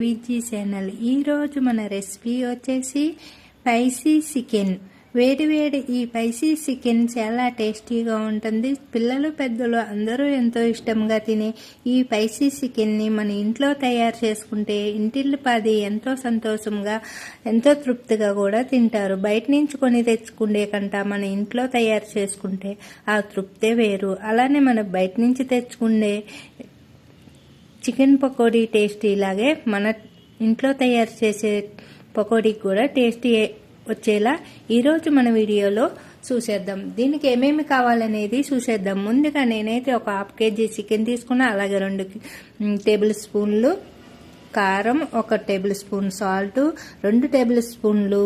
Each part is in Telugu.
విజీ ఛానల్. ఈరోజు మన రెసిపీ వచ్చేసి స్పైసీ చికెన్. వేడి వేడి ఈ స్పైసీ చికెన్ చాలా టేస్టీగా ఉంటుంది. పిల్లలు పెద్దలు అందరూ ఎంతో ఇష్టంగా తినే ఈ స్పైసీ చికెన్ని మన ఇంట్లో తయారు చేసుకుంటే ఇంటిల్లిపాది ఎంతో సంతోషంగా ఎంతో తృప్తిగా కూడా తింటారు. బయట నుంచి కొని తెచ్చుకునే కంట మన ఇంట్లో తయారు చేసుకుంటే ఆ తృప్తే వేరు. అలానే మనం బయట నుంచి తెచ్చుకునే చికెన్ పకోడీ టేస్టీ ఇలాగే మన ఇంట్లో తయారు చేసే పకోడీ కూడా టేస్టీ వచ్చేలా ఈరోజు మన వీడియోలో చూసేద్దాం. దీనికి ఏమేమి కావాలనేది చూసేద్దాం. ముందుగా నేనైతే ఒక హాఫ్ కేజీ చికెన్ తీసుకున్నా అలాగే రెండు టేబుల్ స్పూన్లు కారం ఒక టేబుల్ స్పూన్ సాల్ట్ రెండు టేబుల్ స్పూన్లు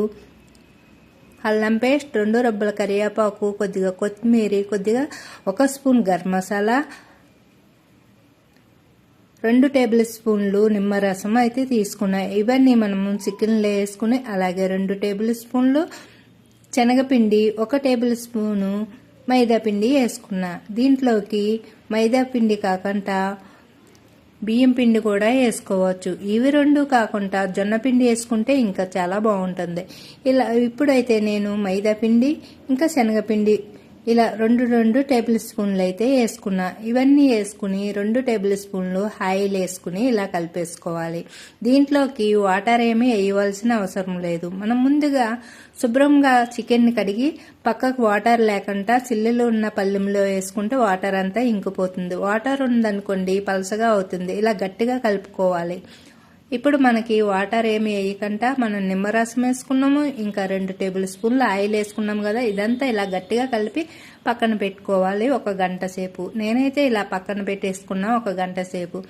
అల్లం పేస్ట్ రెండు రబ్బల కరివేపాకు కొద్దిగా కొత్తిమీర కొద్దిగా ఒక స్పూన్ గరం మసాలా రెండు టేబుల్ స్పూన్లు నిమ్మరసం అయితే తీసుకున్నాయి ఇవన్నీ మనము చికెన్లో వేసుకుని అలాగే రెండు టేబుల్ స్పూన్లు శనగపిండి ఒక టేబుల్ స్పూను మైదాపిండి వేసుకున్నా. దీంట్లోకి మైదాపిండి కాకుండా బియ్యం పిండి కూడా వేసుకోవచ్చు. ఇవి రెండు కాకుండా జొన్న పిండి వేసుకుంటే ఇంకా చాలా బాగుంటుంది. ఇలా ఇప్పుడైతే నేను మైదా పిండి ఇంకా శనగపిండి ఇలా రెండు రెండు టేబుల్ స్పూన్లు అయితే వేసుకున్నా. ఇవన్నీ వేసుకుని రెండు టేబుల్ స్పూన్లు ఆయిల్ వేసుకుని ఇలా కలిపేసుకోవాలి. దీంట్లోకి వాటర్ ఏమీ వేయవలసిన అవసరం లేదు. మనం ముందుగా శుభ్రంగా చికెన్ని కడిగి పక్కకు వాటర్ లేకుండా చిల్లులు ఉన్న పల్లెంలో వేసుకుంటే వాటర్ అంతా ఇంకిపోతుంది. వాటర్ ఉందనుకోండి పలసగా అవుతుంది. ఇలా గట్టిగా కలుపుకోవాలి. ఇప్పుడు మనకి వాటర్ ఏమి వేయకుండా మనం నిమ్మరసం వేసుకున్నాము ఇంకా రెండు టేబుల్ స్పూన్లు ఆయిల్ వేసుకున్నాము కదా. ఇదంతా ఇలా గట్టిగా కలిపి పక్కన పెట్టుకోవాలి ఒక గంట సేపు. నేనైతే ఇలా పక్కన పెట్టేసుకున్నా ఒక గంట సేపు.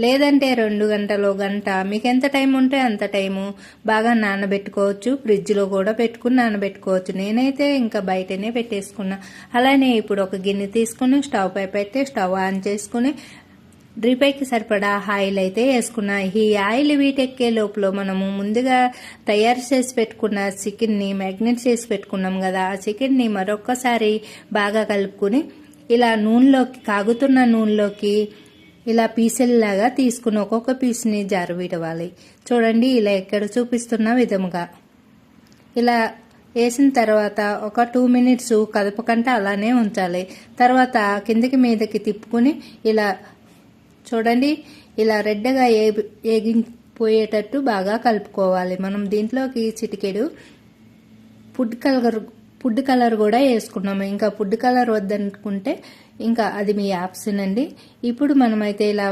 లేదంటే రెండు గంటలో గంట. మీకు ఎంత టైం ఉంటే అంత టైము. బాగా నానబెట్టుకోవచ్చు. ఫ్రిడ్జ్లో కూడా పెట్టుకుని నానబెట్టుకోవచ్చు. నేనైతే ఇంకా బయటనే పెట్టేసుకున్నా. అలానే ఇప్పుడు ఒక గిన్నె తీసుకుని స్టవ్ పై పెట్టి స్టవ్ ఆన్ చేసుకుని డ్రిపైకి సరిపడా ఆయిల్ అయితే వేసుకున్నా. ఈ ఆయిల్ వీటెక్కే లోపల మనము ముందుగా తయారు చేసి పెట్టుకున్న చికెన్ని మ్యాగ్నెట్ చేసి పెట్టుకున్నాం కదా. ఆ చికెన్ని మరొక్కసారి బాగా కలుపుకుని ఇలా నూనెలోకి కాగుతున్న నూనెలోకి ఇలా పీసెల్లాగా తీసుకుని ఒక్కొక్క పీస్ని జారవిడవాలి చూడండి ఇలా ఎక్కడ చూపిస్తున్న విధముగా. ఇలా వేసిన తర్వాత ఒక టూ మినిట్స్ కదపకంటే అలానే ఉంచాలి. తర్వాత కిందకి మీదకి తిప్పుకుని ఇలా చూడండి ఇలా రెడ్డగా ఏగిపోయేటట్టు బాగా కలుపుకోవాలి. మనం దీంట్లోకి చిటికెడు ఫుడ్ కలర్ ఫుడ్ కలర్ కూడా వేసుకున్నాము. ఇంకా ఫుడ్ కలర్ వద్దనుకుంటే ఇంకా అది మీ ఆప్షన్ అండి. ఇప్పుడు మనమైతే ఇలా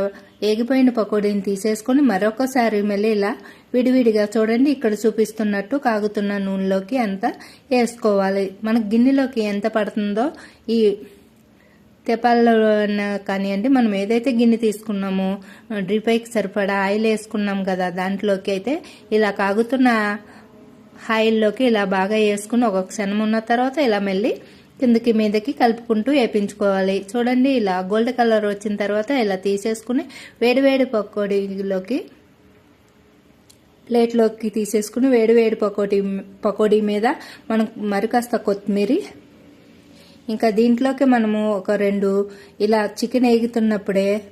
ఏగిపోయిన పకోడీని తీసేసుకొని మరొకసారి మళ్ళీ ఇలా విడివిడిగా చూడండి ఇక్కడ చూపిస్తున్నట్టు కాగుతున్న నూనెలోకి అంతా వేసుకోవాలి. మనకు గిన్నెలోకి ఎంత పడుతుందో ఈ తెపాల్లో కానివ్వండి మనం ఏదైతే గిన్నె తీసుకున్నామో డ్రిపైకి సరిపడా ఆయిల్ వేసుకున్నాం కదా దాంట్లోకి అయితే ఇలా కాగుతున్న ఆయిల్లోకి ఇలా బాగా వేసుకుని ఒక క్షణం ఉన్న తర్వాత ఇలా మళ్ళీ కిందకి మీదకి కలుపుకుంటూ వేపించుకోవాలి. చూడండి ఇలా గోల్డ్ కలర్ వచ్చిన తర్వాత ఇలా తీసేసుకుని వేడివేడి పకోడీలోకి ప్లేట్లోకి తీసేసుకుని వేడివేడి పకోడీ పకోడీ మీద మనం మరి కాస్త కొత్తిమీర ఇంకా దీంట్లోకి మనము ఒక రెండు ఇలా చికెన్ వేగుతున్నప్పుడే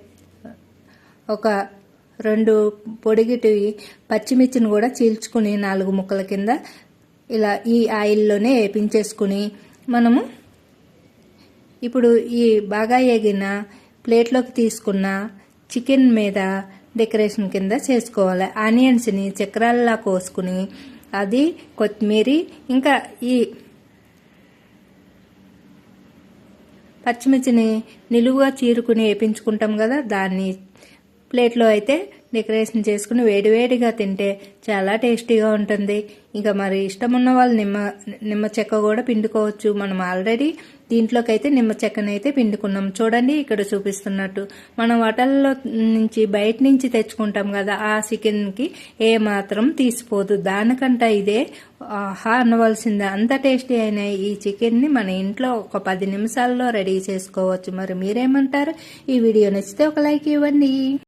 ఒక రెండు పొడిగిటివి పచ్చిమిర్చిని కూడా చీల్చుకుని నాలుగు ముక్కల కింద ఇలా ఈ ఆయిల్లోనే వేపించేసుకుని మనము ఇప్పుడు ఈ బాగా ఎగిన ప్లేట్లోకి తీసుకున్న చికెన్ మీద డెకరేషన్ కింద చేసుకోవాలి. ఆనియన్స్ని చక్రాల్లా కోసుకుని అది కొత్తిమీర ఇంకా ఈ పచ్చిమిర్చిని నిలువుగా చీరుకుని వేపించుకుంటాం కదా దాన్ని ప్లేట్లో అయితే డెకరేషన్ చేసుకుని వేడివేడిగా తింటే చాలా టేస్టీగా ఉంటుంది. ఇంకా మరి ఇష్టం ఉన్న వాళ్ళు నిమ్మ నిమ్మ చెక్క కూడా పిండుకోవచ్చు. మనం ఆల్రెడీ దీంట్లోకి అయితే నిమ్మ అయితే పిండుకున్నాం. చూడండి ఇక్కడ చూపిస్తున్నట్టు. మనం హోటల్లో నుంచి బయట నుంచి తెచ్చుకుంటాం కదా ఆ చికెన్కి ఏ మాత్రం తీసిపోదు. దానికంట ఇదే ఆహా అనవలసిందే. అంత టేస్టీ అయిన ఈ చికెన్ని మన ఇంట్లో ఒక పది నిమిషాల్లో రెడీ చేసుకోవచ్చు. మరి మీరేమంటారు? ఈ వీడియో నచ్చితే ఒక లైక్ ఇవ్వండి.